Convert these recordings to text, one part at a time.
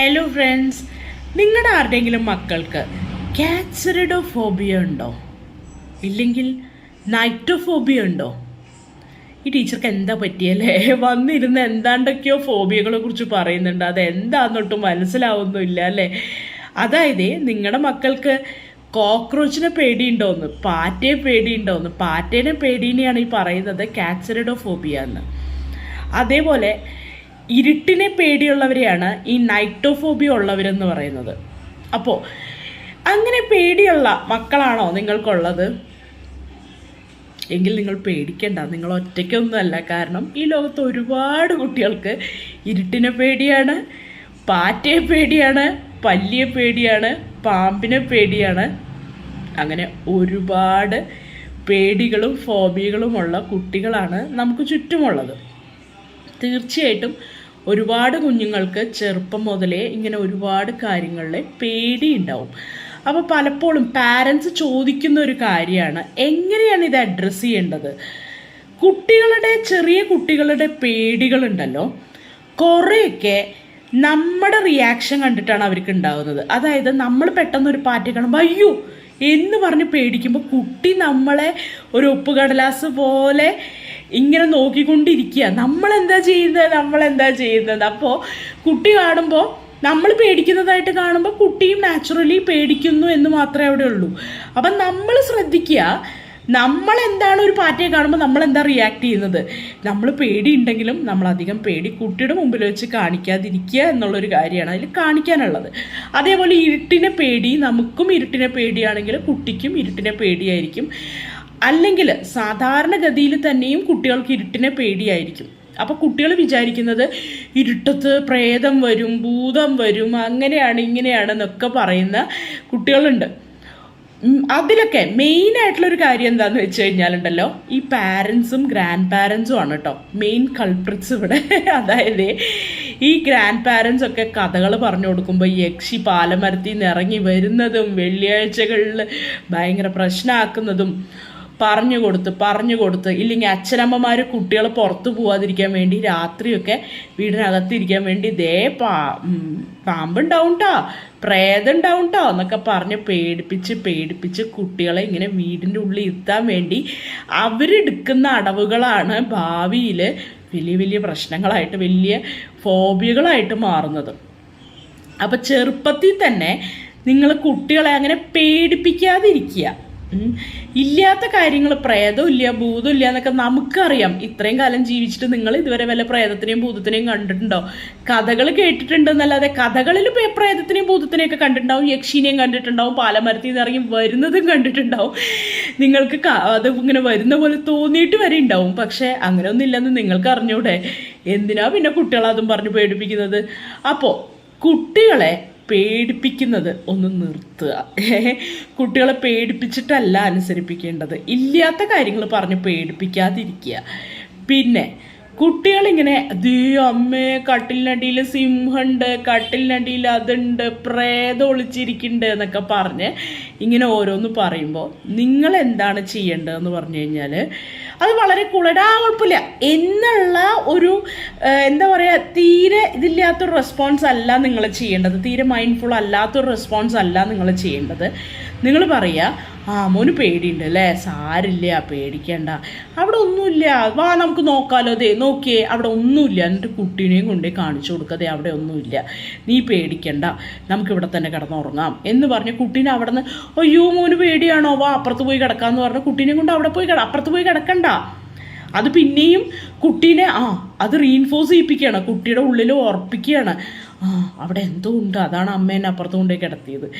Hello friends നിങ്ങളുടെ ആരുടെങ്കിലും മക്കൾക്ക് കാൻസറിഡോഫോബിയ ഉണ്ടോ? ഇല്ലെങ്കിൽ നൈറ്റോഫോബിയ ഉണ്ടോ? ഈ ടീച്ചർക്ക് എന്താ പറ്റിയല്ലേ? വന്നിരുന്ന് എന്താണ്ടൊക്കെയോ ഫോബിയകളെ കുറിച്ച് പറയുന്നുണ്ട്. അത് എന്താന്നൊട്ടും മനസ്സിലാവുന്നില്ല അല്ലേ? അതായത് നിങ്ങളുടെ മക്കൾക്ക് കോക്രോച്ചിനെ പേടിയുണ്ടോന്ന് പാറ്റയെ പേടിയുണ്ടോന്ന് പാറ്റേനെ പേടീനെയാണ് ഈ പറയുന്നത് കാൻസറിഡോഫോബിയ എന്ന്. അതേപോലെ ഇരുട്ടിനെ പേടിയുള്ളവരെയാണ് ഈ നൈറ്റോഫോബിയ ഉള്ളവരെന്ന് പറയുന്നത്. അപ്പോൾ അങ്ങനെ പേടിയുള്ള മക്കളാണോ നിങ്ങൾക്കുള്ളത്? എങ്കിൽ നിങ്ങൾ പേടിക്കേണ്ട. നിങ്ങൾ ഒറ്റയ്ക്കൊന്നുമല്ല. കാരണം ഈ ലോകത്ത് ഒരുപാട് കുട്ടികൾക്ക് ഇരുട്ടിനെ പേടിയാണ് പാറ്റയെ പേടിയാണ് പല്ലിയെ പേടിയാണ് പാമ്പിനെ പേടിയാണ്. അങ്ങനെ ഒരുപാട് പേടികളും ഫോബിയകളുമുള്ള കുട്ടികളാണ് നമുക്ക് ചുറ്റുമുള്ളത്. തീർച്ചയായിട്ടും ഒരുപാട് കുഞ്ഞുങ്ങൾക്ക് ചെറുപ്പം മുതലേ ഇങ്ങനെ ഒരുപാട് കാര്യങ്ങളിൽ പേടിയുണ്ടാവും. അപ്പോൾ പലപ്പോഴും പാരൻസ് ചോദിക്കുന്ന ഒരു കാര്യമാണ് എങ്ങനെയാണ് ഇത് അഡ്രസ്സ് ചെയ്യേണ്ടത്? കുട്ടികളുടെ ചെറിയ കുട്ടികളുടെ പേടികളുണ്ടല്ലോ. കുറേയൊക്കെ നമ്മുടെ റിയാക്ഷൻ കണ്ടിട്ടാണ് അവർക്ക് ഉണ്ടാകുന്നത് അതായത് നമ്മൾ പെട്ടെന്ന് ഒരു പാറ്റ കാണുമ്പോൾ അയ്യോ! എന്ന് പറഞ്ഞ് പേടിക്കുമ്പോൾ കുട്ടി നമ്മളെ ഒരു ഉപ്പുകടലാസ് പോലെ ഇങ്ങനെ നോക്കിക്കൊണ്ടിരിക്കുക. നമ്മളെന്താ ചെയ്യുന്നത്? നമ്മളെന്താ ചെയ്യുന്നത്? അപ്പോൾ കുട്ടി കാണുമ്പോൾ നമ്മൾ പേടിക്കുന്നതായിട്ട് കാണുമ്പോൾ കുട്ടിയും നാച്ചുറലി പേടിക്കുന്നു എന്ന് മാത്രമേ അവിടെ ഉള്ളൂ. അപ്പം നമ്മൾ ശ്രദ്ധിക്കുക നമ്മൾ എന്താണ് ഒരു പാറ്റയെ കാണുമ്പോൾ നമ്മൾ എന്താ റിയാക്ട് ചെയ്യുന്നത്? നമ്മൾ പേടിയുണ്ടെങ്കിലും നമ്മൾ അധികം പേടി കുട്ടിയുടെ മുമ്പിൽ വെച്ച് കാണിക്കാതിരിക്കുക എന്നുള്ളൊരു കാര്യമാണ് അതിൽ കാണിക്കാനുള്ളത്. അതേപോലെ ഇരുട്ടിനെ പേടി നമുക്കും ഇരുട്ടിനെ പേടിയാണെങ്കിൽ കുട്ടിക്കും ഇരുട്ടിനെ പേടിയായിരിക്കും. അല്ലെങ്കിൽ സാധാരണഗതിയിൽ തന്നെയും കുട്ടികൾക്ക് ഇരുട്ടിനെ പേടിയായിരിക്കും. അപ്പോൾ കുട്ടികൾ വിചാരിക്കുന്നത് ഇരുട്ടത്ത് പ്രേതം വരും ഭൂതം വരും അങ്ങനെയാണ് ഇങ്ങനെയാണെന്നൊക്കെ പറയുന്ന കുട്ടികളുണ്ട്. അതിലൊക്കെ മെയിൻ ആയിട്ടുള്ള ഒരു കാര്യം എന്താണെന്ന് വെച്ച് കഴിഞ്ഞാലുണ്ടല്ലോ ഈ പാരൻസും ഗ്രാൻഡ് പാരൻസും ആണ് കേട്ടോ മെയിൻ കൾപ്രിറ്റ്സ് ഇവിടെ. അതായത് ഈ ഗ്രാൻഡ് പാരൻസ് ഒക്കെ കഥകൾ പറഞ്ഞു കൊടുക്കുമ്പോൾ യക്ഷി പാലമരത്തിൽ നിന്ന് ഇറങ്ങി വരുന്നതും വെള്ളിയാഴ്ചകളിൽ ഭയങ്കര പ്രശ്നമാക്കുന്നതും പറഞ്ഞു കൊടുത്ത് പറഞ്ഞു കൊടുത്ത് ഇല്ലെങ്കിൽ അച്ഛനമ്മമാർ കുട്ടികൾ പുറത്തു പോവാതിരിക്കാൻ വേണ്ടി രാത്രിയൊക്കെ വീടിനകത്തിരിക്കാൻ വേണ്ടി ദേ പാ പാമ്പുണ്ടാവും ട്ടോ പ്രേതം ഉണ്ടാവും ട്ടോ എന്നൊക്കെ പറഞ്ഞ് പേടിപ്പിച്ച് പേടിപ്പിച്ച് കുട്ടികളെ ഇങ്ങനെ വീടിന്റെ ഉള്ളിൽ ഇരുത്താൻ വേണ്ടി അവരെടുക്കുന്ന അടവുകളാണ് ഭാവിയിൽ വലിയ വലിയ പ്രശ്നങ്ങളായിട്ട് വലിയ ഫോബിയകളായിട്ട് മാറുന്നത് അപ്പോൾ ചെറുപ്പത്തിൽ തന്നെ നിങ്ങൾ കുട്ടികളെ അങ്ങനെ പേടിപ്പിക്കാതിരിക്കുക. ഇല്ലാത്ത കാര്യങ്ങൾ പ്രേതമില്ല ഭൂതമില്ല എന്നൊക്കെ നമുക്കറിയാം. ഇത്രയും കാലം ജീവിച്ചിട്ട് നിങ്ങൾ ഇതുവരെ വല്ല പ്രേതത്തിനെയും ഭൂതത്തിനെയും കണ്ടിട്ടുണ്ടോ? കഥകൾ കേട്ടിട്ടുണ്ടെന്നല്ലാതെ കഥകളിൽ പ്രേതത്തിനെയും ഭൂതത്തിനെയും ഒക്കെ കണ്ടിട്ടുണ്ടാവും യക്ഷീനെയും കണ്ടിട്ടുണ്ടാവും പാലമരത്തിൽ നിന്ന് ഇറങ്ങി വരുന്നതും കണ്ടിട്ടുണ്ടാവും. നിങ്ങൾക്ക് അത് ഇങ്ങനെ വരുന്ന പോലെ തോന്നിയിട്ട് വരെ ഉണ്ടാവും. പക്ഷേ അങ്ങനെ ഇല്ലെന്ന് നിങ്ങൾക്ക് അറിഞ്ഞൂടെ? എന്തിനാ പിന്നെ കുട്ടികളെ അതും പറഞ്ഞ് പേടിപ്പിക്കുന്നത്? അപ്പോൾ കുട്ടികളെ പേടിപ്പിക്കുന്നത് ഒന്ന് നിർത്തുക. കുട്ടികളെ പേടിപ്പിച്ചിട്ടല്ല അനുസരിപ്പിക്കേണ്ടത്. ഇല്ലാത്ത കാര്യങ്ങൾ പറഞ്ഞ് പേടിപ്പിക്കാതിരിക്കുക. പിന്നെ കുട്ടികളിങ്ങനെ ദേ അമ്മേ കട്ടിലിനടിയിൽ സിംഹമുണ്ട് കട്ടിലിനടിയിൽ അതുണ്ട് പ്രേതം ഒളിച്ചിരിക്കുന്നുണ്ട് എന്നൊക്കെ പറഞ്ഞ് ഇങ്ങനെ ഓരോന്ന് പറയുമ്പോൾ നിങ്ങൾ എന്താണ് ചെയ്യേണ്ടതെന്ന് പറഞ്ഞു കഴിഞ്ഞാൽ അത് വളരെ കുളരാ കുഴപ്പമില്ല. എന്നുള്ള ഒരു എന്താ പറയുക തീരെ ഇതില്ലാത്തൊരു റെസ്പോൺസ് അല്ല നിങ്ങൾ ചെയ്യേണ്ടത്. തീരെ മൈൻഡ്ഫുൾ അല്ലാത്തൊരു റെസ്പോൺസ് അല്ല നിങ്ങൾ ചെയ്യേണ്ടത്. നിങ്ങൾ പറയുക ആ മോന് പേടിയുണ്ട് അല്ലേ? സാരില്ല പേടിക്കണ്ട. അവിടെ ഒന്നുമില്ല. വാ നമുക്ക് നോക്കാലോ. അതെ നോക്കിയേ അവിടെ ഒന്നുമില്ല. എന്നിട്ട് കുട്ടീനെയും കൊണ്ടേ കാണിച്ചു കൊടുക്കാതെ അവിടെ ഒന്നുമില്ല. നീ പേടിക്കണ്ട. നമുക്കിവിടെ തന്നെ കിടന്നുറങ്ങാം. എന്ന് പറഞ്ഞ് കുട്ടീനെ അവിടെ നിന്ന് അയ്യോ മോന് പേടിയാണോ? വാ അപ്പുറത്ത് പോയി കിടക്കാമെന്ന് പറഞ്ഞ് കുട്ടീനെയും കൊണ്ട് അവിടെ പോയി അപ്പുറത്ത് പോയി കിടക്കണ്ട. അത് പിന്നെയും കുട്ടീനെ ആ അത് റീൻഫോഴ്സ് ചെയ്യിപ്പിക്കുകയാണ്. കുട്ടിയുടെ ഉള്ളിൽ ഉറപ്പിക്കുകയാണ്. ആ അവിടെ എന്തോ ഉണ്ട്. അതാണ് അമ്മേനെ അപ്പുറത്ത് കൊണ്ടുപോയി കിടത്തിയത്.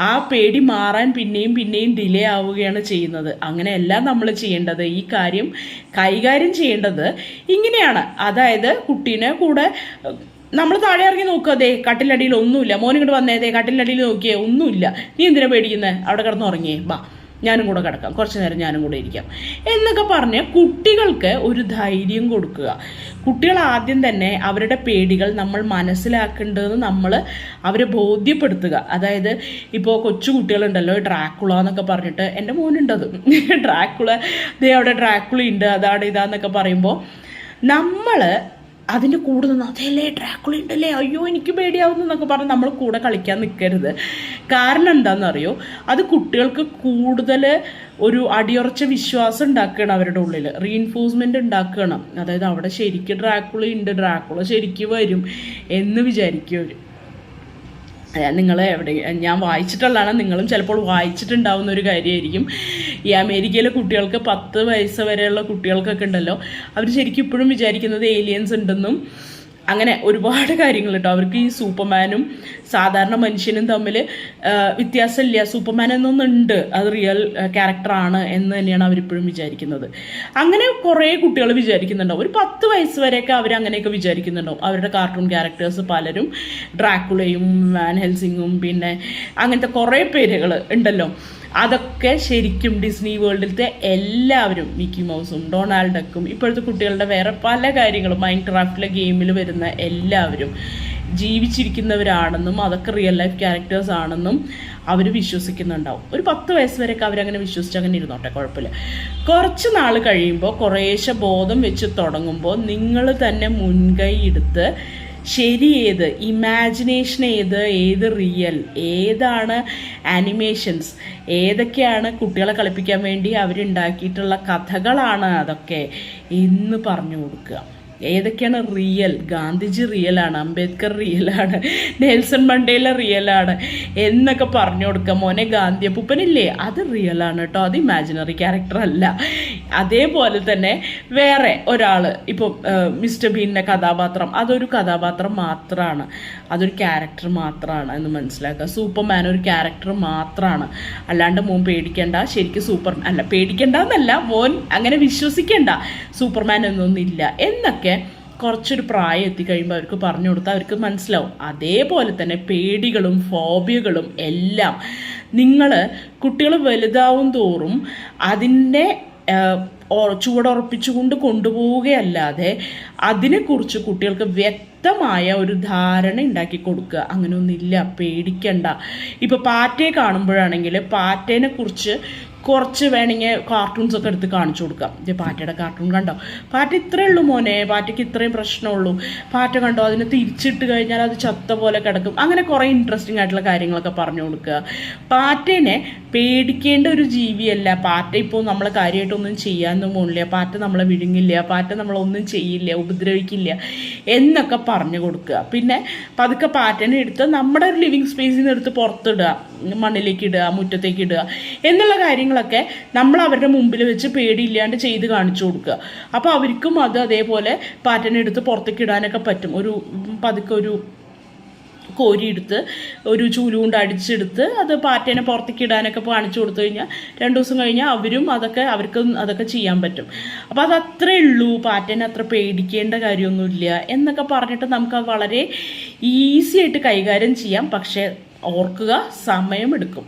ആ പേടി മാറാൻ പിന്നെയും പിന്നെയും ഡിലേ ആവുകയാണ് ചെയ്യുന്നത്. അങ്ങനെയല്ല നമ്മൾ ചെയ്യേണ്ടത്. ഈ കാര്യം കൈകാര്യം ചെയ്യേണ്ടത് ഇങ്ങനെയാണ്. അതായത് കുട്ടീനെ കൂടെ നമ്മൾ താഴെ ഇറങ്ങി നോക്കുക അതെ കട്ടിലടിയിൽ ഒന്നുമില്ല. മോൻ ഇങ്ങോട്ട് വന്നേ. ദേ കട്ടിലടിയിൽ നോക്കിയേ. ഒന്നുമില്ല. നീ എന്തിനാ പേടിക്കുന്നത് അവിടെ കിടന്ന് ഉറങ്ങിയേ ബാ ഞാനും കൂടെ കിടക്കാം. കുറച്ച് നേരം ഞാനും കൂടെ ഇരിക്കാം. എന്നൊക്കെ പറഞ്ഞ് കുട്ടികൾക്ക് ഒരു ധൈര്യം കൊടുക്കുക. കുട്ടികൾ ആദ്യം തന്നെ അവരുടെ പേടികൾ നമ്മൾ മനസ്സിലാക്കേണ്ടതെന്ന് നമ്മൾ അവരെ ബോധ്യപ്പെടുത്തുക. അതായത് ഇപ്പോൾ കൊച്ചു കുട്ടികളുണ്ടല്ലോ ഡ്രാക്കുള എന്നൊക്കെ പറഞ്ഞിട്ട് എന്റെ മോനുണ്ടത് ഡ്രാക്കുള ദേ അവിടെ ഡ്രാക്കുള ഉണ്ട് അതാണ് ഇതാന്നൊക്കെ പറയുമ്പോൾ നമ്മൾ അതിന്റെ കൂടെ നിന്ന് അതല്ലേ ഡ്രാക്കുള ഉണ്ടല്ലേ അയ്യോ എനിക്ക് പേടിയാവുന്നു എന്നൊക്കെ പറഞ്ഞ് നമ്മൾ കൂടെ കളിക്കാൻ നിൽക്കരുത് കാരണം എന്താണെന്നറിയോ അത് കുട്ടികൾക്ക് കൂടുതൽ ഒരു അടിയുറച്ച വിശ്വാസം ഉണ്ടാക്കുകയാണ് അവരുടെ ഉള്ളിൽ റീഇൻഫോഴ്സ്മെന്റ് ഉണ്ടാക്കണം അതായത് അവിടെ ശരിക്കും ഡ്രാക്കുള ഉണ്ട് ഡ്രാക്കുള ശരിക്കും വരും എന്ന് വിചാരിക്കും അവർ നിങ്ങൾ എവിടെ ഞാൻ വായിച്ചിട്ടുള്ളതാണ്. നിങ്ങളും ചിലപ്പോൾ വായിച്ചിട്ടുണ്ടാവുന്ന ഒരു കാര്യമായിരിക്കും. ഈ അമേരിക്കയിലെ കുട്ടികൾക്ക് പത്ത് വയസ്സ് വരെയുള്ള കുട്ടികൾക്കൊക്കെ ഉണ്ടല്ലോ. അവർ ശരിക്കും ഇപ്പോഴും വിചാരിക്കുന്നത് ഏലിയൻസ് ഉണ്ടെന്നും അങ്ങനെ ഒരുപാട് കാര്യങ്ങൾ കേട്ടോ അവർക്ക് ഈ സൂപ്പർമാനും സാധാരണ മനുഷ്യനും തമ്മിൽ വ്യത്യാസമില്ല. സൂപ്പർമാൻ എന്നൊന്നുണ്ട്. അത് റിയൽ ക്യാരക്ടറാണ് എന്ന് തന്നെയാണ് അവരിപ്പോഴും വിചാരിക്കുന്നത്. അങ്ങനെ കുറേ കുട്ടികൾ വിചാരിക്കുന്നുണ്ടാവും. ഒരു പത്ത് വയസ്സ് വരെയൊക്കെ അവർ അങ്ങനെയൊക്കെ വിചാരിക്കുന്നുണ്ടാവും. അവരുടെ കാർട്ടൂൺ ക്യാരക്ടേഴ്സ് പലരും ഡ്രാക്കുളയും വാൻ ഹെൽസിങ്ങും പിന്നെ അങ്ങനത്തെ കുറേ പേരുകൾ ഉണ്ടല്ലോ. അതൊക്കെ ശരിക്കും ഡിസ്നി വേൾഡിലത്തെ എല്ലാവരും മിക്കി മൗസും ഡൊണാൾഡ് ഡക്കും ഇപ്പോഴത്തെ കുട്ടികളുടെ വേറെ പല കാര്യങ്ങളും മൈൻഡ് ക്രാഫ്റ്റിലെ ഗെയിമിൽ വരുന്ന എല്ലാവരും ജീവിച്ചിരിക്കുന്നവരാണെന്നും അതൊക്കെ റിയൽ ലൈഫ് ക്യാരക്ടേഴ്സ് ആണെന്നും അവർ വിശ്വസിക്കുന്നുണ്ടാവും. ഒരു പത്ത് വയസ്സ് വരെയൊക്കെ അവരങ്ങനെ വിശ്വസിച്ച് അങ്ങനെ ഇരുന്നോട്ടെ കുഴപ്പമില്ല. കുറച്ച് നാൾ കഴിയുമ്പോൾ കുറേശ്ശെ ബോധം വെച്ച് തുടങ്ങുമ്പോൾ നിങ്ങൾ തന്നെ മുൻകൈ എടുത്ത് ശരി ഏത് ഇമാജിനേഷൻ ഏത് ഏത് റിയൽ ഏതാണ് ആനിമേഷൻസ് ഏതൊക്കെയാണ് കുട്ടികളെ കളിപ്പിക്കാൻ വേണ്ടി അവരുണ്ടാക്കിയിട്ടുള്ള കഥകളാണ് അതൊക്കെ എന്ന് പറഞ്ഞു കൊടുക്കുക. ഏതൊക്കെയാണ് റിയൽ ഗാന്ധിജി റിയലാണ് അംബേദ്കർ റിയലാണ് നെൽസൺ മണ്ടേല റിയലാണ് എന്നൊക്കെ പറഞ്ഞു കൊടുക്കുക മോനെ ഗാന്ധി അപ്പൂപ്പനില്ലേ? അത് റിയലാണ് കേട്ടോ. അത് ഇമാജിനറി ക്യാരക്ടർ അല്ല. അതേപോലെ തന്നെ വേറെ ഒരാൾ ഇപ്പോൾ മിസ്റ്റർ ബീനിന്റെ കഥാപാത്രം. അതൊരു കഥാപാത്രം മാത്രമാണ് അതൊരു ക്യാരക്ടർ മാത്രമാണ് എന്ന് മനസ്സിലാക്കുക സൂപ്പർമാൻ ഒരു ക്യാരക്ടർ മാത്രമാണ് അല്ലാണ്ട് മോൻ പേടിക്കേണ്ട. ശരിക്കും സൂപ്പർ അല്ല പേടിക്കേണ്ട എന്നല്ല. മോൻ അങ്ങനെ വിശ്വസിക്കേണ്ട. സൂപ്പർമാൻ എന്നൊന്നില്ല എന്നൊക്കെ കുറച്ചൊരു പ്രായം എത്തിക്കഴിയുമ്പോൾ അവർക്ക് പറഞ്ഞു കൊടുത്താൽ അവർക്ക് മനസ്സിലാവും. അതേപോലെ തന്നെ പേടികളും ഫോബിയകളും എല്ലാം നിങ്ങൾ കുട്ടികൾ വലുതാവും തോറും അതിന്റെ ചുവടുറപ്പിച്ചുകൊണ്ട് കൊണ്ടുപോവുകയല്ലാതെ അതിനെക്കുറിച്ച് കുട്ടികൾക്ക് വ്യക്തമായ ഒരു ധാരണ ഉണ്ടാക്കി കൊടുക്കുക. അങ്ങനെയൊന്നുമില്ല പേടിക്കണ്ട. ഇപ്പോൾ പാറ്റയെ കാണുമ്പോഴാണെങ്കിൽ പാറ്റേനെ കുറിച്ച് വേണമെങ്കിൽ കാർട്ടൂൺസ് ഒക്കെ എടുത്ത് കാണിച്ചു കൊടുക്കാം. ഇത് പാറ്റയുടെ കാർട്ടൂൺ കണ്ടോ? പാറ്റ ഇത്രയേ ഉള്ളൂ മോനെ. പാറ്റയ്ക്ക് ഇത്രയും പ്രശ്നമുള്ളൂ. പാറ്റ കണ്ടോ? അതിനെ തിരിച്ചിട്ട് കഴിഞ്ഞാൽ അത് ചത്ത പോലെ കിടക്കും. അങ്ങനെ കുറേ ഇൻട്രസ്റ്റിംഗ് ആയിട്ടുള്ള കാര്യങ്ങളൊക്കെ പറഞ്ഞു കൊടുക്കുക. പാറ്റേനെ പേടിക്കേണ്ട ഒരു ജീവിയല്ല. പാറ്റ ഇപ്പോൾ നമ്മളെ കാര്യമായിട്ടൊന്നും ചെയ്യാനൊന്നും പോണില്ല. പാറ്റ നമ്മളെ വിഴുങ്ങില്ല. പാറ്റ നമ്മളൊന്നും ചെയ്യില്ല. ഉപദ്രവിക്കില്ല. എന്നൊക്കെ പറഞ്ഞു കൊടുക്കുക. പിന്നെ പതുക്കെ പാറ്റേനെ എടുത്ത് നമ്മുടെ ഒരു ലിവിങ് സ്പേസിൽ നിന്ന് എടുത്ത് പുറത്തിടുക. മണ്ണിലേക്ക് ഇടുക മുറ്റത്തേക്ക് ഇടുക. എന്നുള്ള കാര്യങ്ങളൊക്കെ നമ്മൾ അവരുടെ മുമ്പിൽ വെച്ച് പേടിയില്ലാണ്ട് ചെയ്ത് കാണിച്ചു കൊടുക്കുക. അപ്പോൾ അവർക്കും അത് അതേപോലെ പാറ്റേൺ എടുത്ത് പുറത്തേക്ക് ഇടാനൊക്കെ പറ്റും. ഒരു പതുക്കെ ഒരു കോരിയെടുത്ത് ഒരു ചൂലുകൊണ്ട് അടിച്ചെടുത്ത് അത് പാറ്റേനെ പുറത്തേക്ക് ഇടാനൊക്കെ കാണിച്ചു കൊടുത്തു കഴിഞ്ഞാൽ രണ്ട് ദിവസം കഴിഞ്ഞാൽ അവരും അതൊക്കെ അവർക്ക് അതൊക്കെ ചെയ്യാൻ പറ്റും. അപ്പോൾ അത് അത്രേ ഉള്ളൂ. പാറ്റേനെ അത്ര പേടിക്കേണ്ട കാര്യമൊന്നുമില്ല എന്നൊക്കെ പറഞ്ഞിട്ട് നമുക്ക് വളരെ ഈസി ആയിട്ട് കൈകാര്യം ചെയ്യാം. പക്ഷേ ഓർക്കുക സമയമെടുക്കും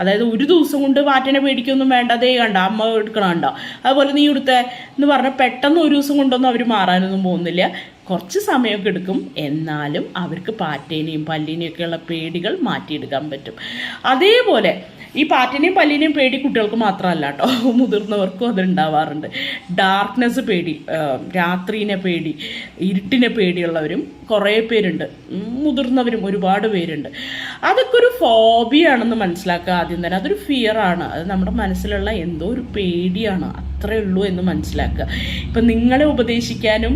അതായത് ഒരു ദിവസം കൊണ്ട് പാറ്റേനെ പേടിക്കൊന്നും വേണ്ട അതേ കണ്ട അമ്മ എടുക്കണം കണ്ടോ. അതുപോലെ നീ എടുത്തേ എന്ന് പറഞ്ഞാൽ പെട്ടെന്ന് ഒരു ദിവസം കൊണ്ടൊന്നും അവർ മാറാനൊന്നും പോകുന്നില്ല. കുറച്ച് സമയമൊക്കെ എടുക്കും. എന്നാലും അവർക്ക് പാറ്റേനെയും പല്ലിനെയൊക്കെയുള്ള പേടികൾ മാറ്റിയെടുക്കാൻ പറ്റും. അതേപോലെ ഈ പാറ്റിനെയും പല്ലിനെയും പേടി കുട്ടികൾക്ക് മാത്രമല്ല കേട്ടോ മുതിർന്നവർക്കും അതുണ്ടാവാറുണ്ട് ഡാർക്ക്നെസ് പേടി രാത്രിനെ പേടി ഇരുട്ടിനെ പേടിയുള്ളവരും കുറേ പേരുണ്ട്. മുതിർന്നവരും ഒരുപാട് പേരുണ്ട്. അതൊക്കെ ഒരു ഫോബിയാണെന്ന് മനസ്സിലാക്കുക ആദ്യം തന്നെ. അതൊരു ഫിയറാണ് അത് നമ്മുടെ മനസ്സിലുള്ള എന്തോ ഒരു പേടിയാണ്. അത്രയേ ഉള്ളൂ എന്ന് മനസ്സിലാക്കുക. ഇപ്പം നിങ്ങളെ ഉപദേശിക്കാനും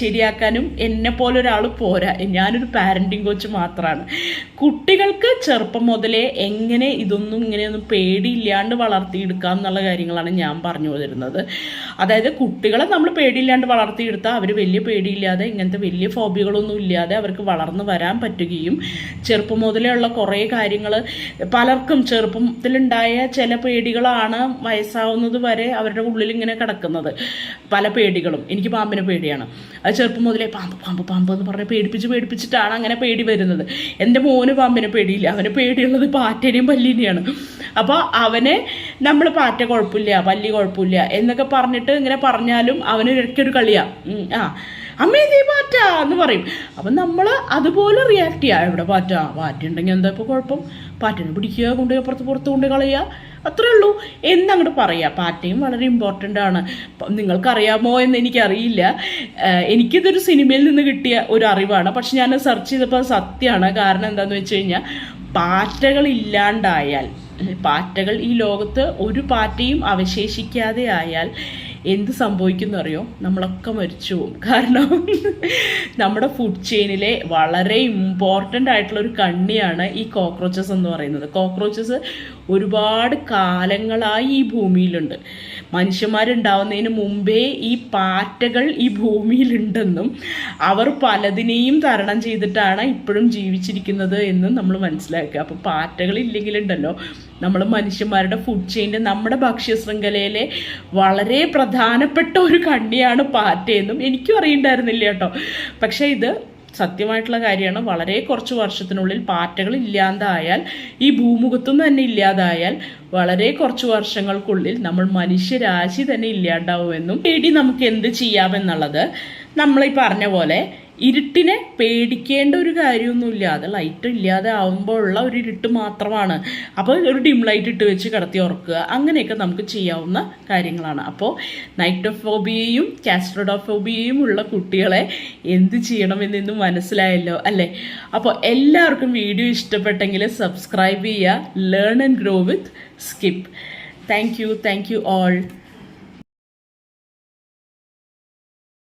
ശരിയാക്കാനും എന്നെ പോലെ ഒരാൾ പോരാ. ഞാനൊരു പാരന്റിങ് കോച്ച് മാത്രമാണ് കുട്ടികൾക്ക് ചെറുപ്പം മുതലേ എങ്ങനെ ഇതൊന്നും ഇങ്ങനെയൊന്നും പേടിയില്ലാണ്ട് വളർത്തിയെടുക്കാം എന്നുള്ള കാര്യങ്ങളാണ് ഞാൻ പറഞ്ഞു തരുന്നത്. അതായത് കുട്ടികളെ നമ്മൾ പേടിയില്ലാണ്ട് വളർത്തിയെടുത്താൽ അവർ വലിയ പേടിയില്ലാതെ ഇങ്ങനത്തെ വലിയ ഫോബികളൊന്നും ഇല്ലാതെ അവർക്ക് വളർന്നു വരാൻ പറ്റുകയും ചെറുപ്പം മുതലേ ഉള്ള കുറേ കാര്യങ്ങൾ പലർക്കും ചെറുപ്പത്തിലുണ്ടായ ചില പേടികളാണ് വയസ്സാവുന്നത് വരെ അവരുടെ ഉള്ളിൽ ഇങ്ങനെ കിടക്കുന്നത്. പല പേടികളും. എനിക്ക് പാമ്പിനെ പേടിയാണ്. അത് ചെറുപ്പം മുതലേ പാമ്പ് പാമ്പ് പാമ്പ് എന്ന് പറഞ്ഞ് പേടിപ്പിച്ച് പേടിപ്പിച്ചിട്ടാണ് അങ്ങനെ പേടി വരുന്നത്. എന്റെ മോന് പാമ്പിനെ പേടിയില്ല. അവന് പേടിയുള്ളത് പാറ്റേനെയും പല്ലിനെയാണ്. അപ്പോൾ അവനെ നമ്മൾ പാറ്റ കുഴപ്പമില്ല പല്ലി കുഴപ്പമില്ല എന്നൊക്കെ പറഞ്ഞിട്ട് ഇങ്ങനെ പറഞ്ഞാലും അവന് ഇടയ്ക്കൊരു കളിയാണ് ആ. അമ്മേ നീ പാറ്റ എന്ന് പറയും. അപ്പം നമ്മൾ അതുപോലെ റിയാക്ട് ചെയ്യുക എവിടെ പാറ്റ? പാറ്റ ഉണ്ടെങ്കിൽ എന്താ ഇപ്പോൾ കുഴപ്പം? പാറ്റിനെ പിടിക്കുക കൊണ്ടുപോയി അപ്പുറത്ത് പുറത്ത് കൊണ്ട് കളയുക. അത്രേ ഉള്ളൂ. എന്നങ്ങോട്ട് പറയുക പാറ്റയും വളരെ ഇമ്പോർട്ടന്റ് ആണ്. നിങ്ങൾക്കറിയാമോ എന്ന് എനിക്കറിയില്ല. എനിക്കിതൊരു സിനിമയിൽ നിന്ന് കിട്ടിയ ഒരു അറിവാണ്. പക്ഷെ ഞാൻ സെർച്ച് ചെയ്തപ്പോൾ സത്യമാണ്. കാരണം എന്താണെന്ന് വെച്ച് കഴിഞ്ഞാൽ പാറ്റകൾ ഇല്ലാണ്ടായാൽ പാറ്റകൾ ഈ ലോകത്ത് ഒരു പാറ്റയും അവശേഷിക്കാതെ ആയാൽ എന്ത് സംഭവിക്കും അറിയോ നമ്മളൊക്കെ മരിച്ചു കാരണം നമ്മുടെ ഫുഡ് ചെയിനിലെ വളരെ ഇമ്പോർട്ടന്റ് ആയിട്ടുള്ള ഒരു കണ്ണിയാണ് ഈ കോക്രോച്ചസ് എന്ന് പറയുന്നത്. കോക്രോച്ചസ് ഒരുപാട് കാലങ്ങളായി ഈ ഭൂമിയിലുണ്ട്. മനുഷ്യന്മാരുണ്ടാവുന്നതിന് മുമ്പേ ഈ പാറ്റകൾ ഈ ഭൂമിയിലുണ്ടെന്നും അവർ പലതിനെയും തരണം ചെയ്തിട്ടാണ് ഇപ്പോഴും ജീവിച്ചിരിക്കുന്നത് എന്നും നമ്മൾ മനസ്സിലാക്കുക. അപ്പോൾ പാറ്റകൾ ഇല്ലെങ്കിലുണ്ടല്ലോ നമ്മൾ മനുഷ്യന്മാരുടെ ഫുഡ് ചെയിന്റെ നമ്മുടെ ഭക്ഷ്യ ശൃംഖലയിലെ വളരെ പ്രധാനപ്പെട്ട ഒരു കണ്ണിയാണ് പാറ്റയെന്നും എനിക്കും അറിയണ്ടായിരുന്നില്ല കേട്ടോ. പക്ഷേ ഇത് സത്യമായിട്ടുള്ള കാര്യമാണ്. വളരെ കുറച്ച് വർഷത്തിനുള്ളിൽ പാറ്റകൾ ഇല്ലാതായാൽ ഈ ഭൂമുഖത്തും തന്നെ ഇല്ലാതായാൽ വളരെ കുറച്ച് വർഷങ്ങൾക്കുള്ളിൽ നമ്മൾ മനുഷ്യരാശി തന്നെ ഇല്ലാണ്ടാവുമെന്നും. പേടി നമുക്ക് എന്ത് ചെയ്യാമെന്നുള്ളത്? നമ്മൾ പറഞ്ഞ പോലെ ഇരുട്ടിനെ പേടിക്കേണ്ട ഒരു കാര്യമൊന്നുമില്ല. അത് ലൈറ്റ് ഇല്ലാതെ ആവുമ്പോഴുള്ള ഒരു ഇരുട്ട് മാത്രമാണ്. അപ്പോൾ ഒരു ഡിം ലൈറ്റ് ഇട്ട് വെച്ച് കിടത്തി ഉറക്കുക. അങ്ങനെയൊക്കെ നമുക്ക് ചെയ്യാവുന്ന കാര്യങ്ങളാണ്. അപ്പോൾ നൈറ്റോഫോബിയയും കാസ്ട്രോഡോഫോബിയയും ഉള്ള കുട്ടികളെ എന്ത് ചെയ്യണമെന്നൊന്നും മനസ്സിലായല്ലോ അല്ലേ? അപ്പോൾ എല്ലാവർക്കും വീഡിയോ ഇഷ്ടപ്പെട്ടെങ്കിൽ സബ്സ്ക്രൈബ് ചെയ്യുക. Learn and grow with skip thank you thank you all